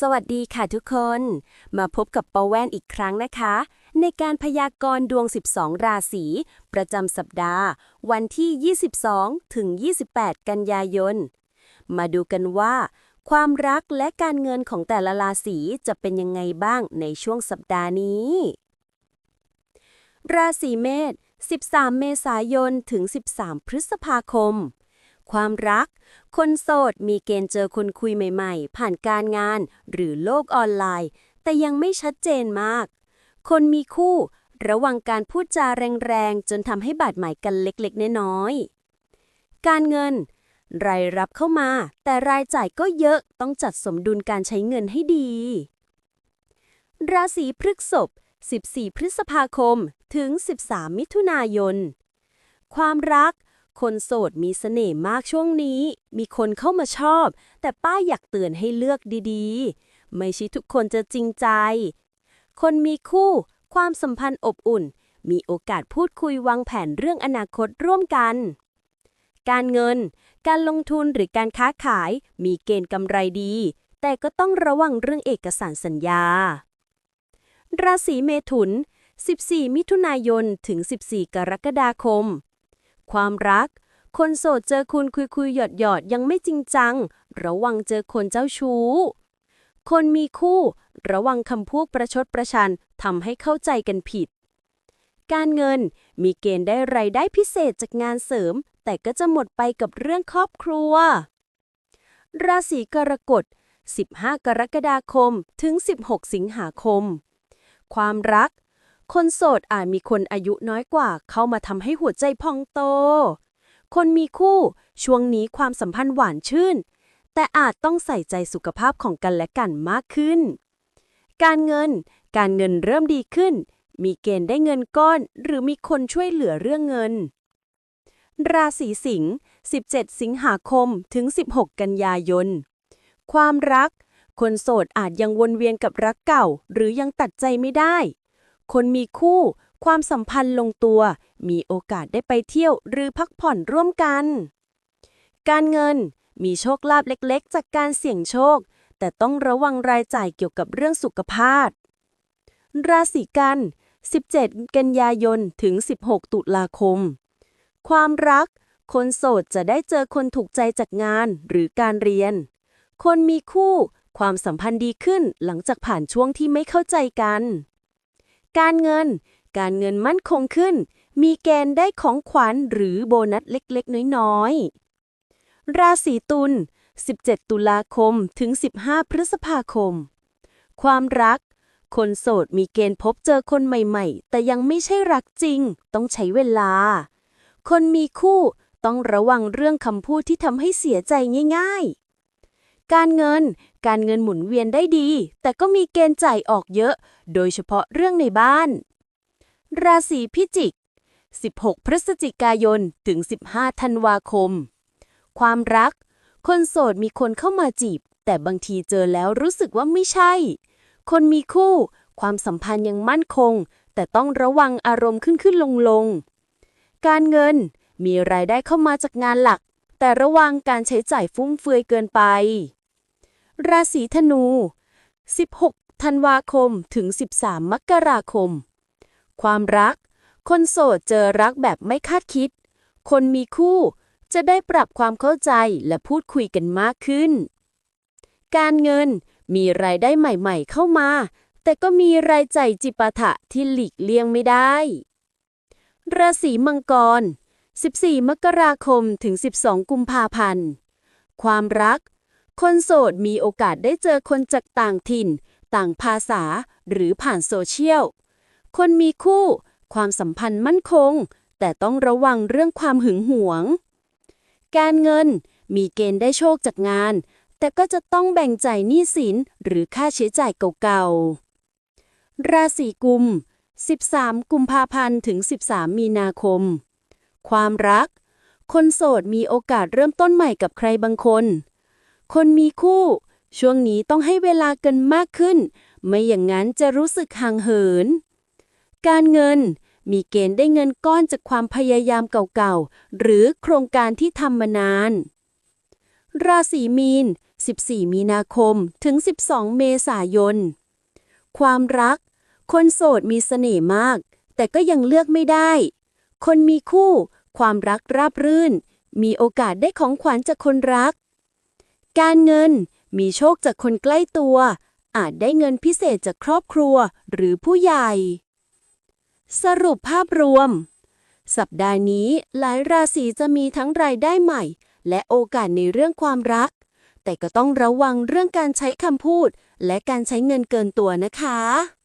สวัสดีค่ะทุกคน มาพบกับปาแว่นอีกครั้งนะคะ ในการพยากรณ์ดวง 12 ราศี ประจำสัปดาห์ วันที่ 22 ถึง 28 กันยายน มาดูกันว่า ความรักและการเงินของแต่ละราศีจะเป็นยังไงบ้างในช่วงสัปดาห์นี้ ราศีเมษ 13 เมษายน ถึง 13 พฤษภาคม ความรัก คนโสดมีเกณฑ์เจอคนคุยใหม่ๆ ผ่านการงานหรือโลกออนไลน์ แต่ยังไม่ชัดเจนมาก คนมีคู่ ระวังการพูดจาแรงๆ จนทำให้บาดหมางกันเล็กๆ น้อยๆ การเงิน รายรับเข้ามา แต่รายจ่ายก็เยอะต้องจัดสมดุลการใช้เงินให้ดี ราศีพฤษภ14 พฤษภาคม ถึง 13 มิถุนายน ความรัก คนโสดมีเสน่ห์มากช่วงนี้ มีคนเข้ามาชอบ แต่ป้าอยากเตือนให้เลือกดีๆ ไม่ใช่ทุกคนจะจริงใจ คนมีคู่ ความสัมพันธ์อบอุ่น มีโอกาสพูดคุยวางแผนเรื่องอนาคตร่วมกัน การเงิน การลงทุนหรือการค้าขาย มีเกณฑ์กำไรดี แต่ก็ต้องระวังเรื่องเอกสารสัญญา ราศีเมถุน 14 มิถุนายน ถึง 14 กรกฎาคม ความรัก คนโสดเจอคุณคุยคุยหยอดหยอดยังไม่จริงจัง ระวังเจอคนเจ้าชู้ คนมีคู่ ระวังคำพูดประชดประชันทำให้เข้าใจกันผิด การเงินมีเกณฑ์ได้ไรายได้พิเศษจากงานเสริม แต่ก็จะหมดไปกับเรื่องครอบครัว ราศีกรกฎ 15 กรกฎาคมถึง 16 สิงหาคม ความรัก คนโสดอาจมีคนอายุน้อยกว่า เข้ามาทำให้หัวใจพองโต คนมีคู่ช่วงนี้ความสัมพันธ์หวานชื่น แต่อาจต้องใส่ใจสุขภาพของกันและกันมากขึ้น การเงิน การเงินเริ่มดีขึ้น มีเกณฑ์ได้เงินก้อน หรือมีคนช่วยเหลือเรื่องเงิน ราศีสิงห์ 17 สิงหาคมถึง 16 กันยายน ความรัก คนโสดอาจยังวนเวียนกับรักเก่า หรือยังตัดใจไม่ได้ คนมีคู่ ความสัมพันธ์ลงตัว มีโอกาสได้ไปเที่ยวหรือพักผ่อนร่วมกัน การเงินมีโชคลาภเล็กๆ จากการเสี่ยงโชค แต่ต้องระวังรายจ่ายเกี่ยวกับเรื่องสุขภาพ ราศีกัน 17 กันยายนถึง 16 ตุลาคม ความรัก คนโสดจะได้เจอคนถูกใจจากงานหรือการเรียน คนมีคู่ ความสัมพันธ์ดีขึ้นหลังจากผ่านช่วงที่ไม่เข้าใจกัน การเงิน การเงินมั่นคงขึ้น มีเกณฑ์ได้ของขวัญหรือโบนัสเล็กๆ น้อยๆ ราศีตุล 17 ตุลาคมถึง 15 พฤษภาคม ความรัก คนโสดมีเกณฑ์พบเจอคนใหม่ๆ แต่ยังไม่ใช่รักจริง ต้องใช้เวลา คนมีคู่ต้องระวังเรื่องคำพูดที่ทำให้เสียใจง่ายๆ การเงิน การเงินหมุนเวียนได้ดี แต่ก็มีเกณฑ์จ่ายออกเยอะ โดยเฉพาะเรื่องในบ้าน ราศีพิจิก 16 พฤศจิกายน ถึง 15 ธันวาคม ความรัก คนโสดมีคนเข้ามาจีบ แต่บางทีเจอแล้วรู้สึกว่าไม่ใช่ คนมีคู่ ความสัมพันธ์ยังมั่นคง แต่ต้องระวังอารมณ์ขึ้นขึ้นลงลงการเงิน มีรายได้เข้ามาจากงานหลักแต่ระวังการใช้จ่ายฟุ่มเฟือยเกินไป ราศีธนู 16 ธันวาคมถึง 13 มกราคม ความรัก คนโสดเจอรักแบบไม่คาดคิด คนมีคู่จะได้ปรับความเข้าใจและพูดคุยกันมากขึ้น การเงินมีรายได้ใหม่ๆเข้ามา แต่ก็มีรายจ่ายจิปาถะที่หลีกเลี่ยงไม่ได้ ราศีมังกร 14 มกราคมถึง 12 กุมภาพันธ์ ความรัก คนโสดมีโอกาสได้เจอคนจากต่างถิ่น ต่างภาษา หรือผ่านโซเชียล คนมีคู่ ความสัมพันธ์มั่นคง แต่ต้องระวังเรื่องความหึงหวง การเงินมีเกณฑ์ได้โชคจากงาน แต่ก็จะต้องแบ่งจ่ายหนี้สินหรือค่าใช้จ่ายเก่าๆ ราศีกุม 13 กุมภาพันธ์ถึง 13 มีนาคม ความรัก คนโสดมีโอกาสเริ่มต้นใหม่กับใครบางคน คนมีคู่ ช่วงนี้ต้องให้เวลากันมากขึ้น ไม่อย่างนั้นจะรู้สึกห่างเหิน การเงินมีเกณฑ์ได้เงินก้อนจากความพยายามเก่าๆ หรือโครงการที่ทำมานาน ราศีมีน 14 มีนาคมถึง 12 เมษายน ความรัก คนโสดมีเสน่ห์มาก แต่ก็ยังเลือกไม่ได้ คนมีคู่ ความรักราบรื่น มีโอกาสได้ของขวัญจากคนรัก การเงิน มีโชคจากคนใกล้ตัว อาจได้เงินพิเศษจากครอบครัวหรือผู้ใหญ่ สรุปภาพรวม สัปดาห์นี้หลายราศีจะมีทั้งรายได้ใหม่ และโอกาสในเรื่องความรัก แต่ก็ต้องระวังเรื่องการใช้คำพูด และการใช้เงินเกินตัวนะคะ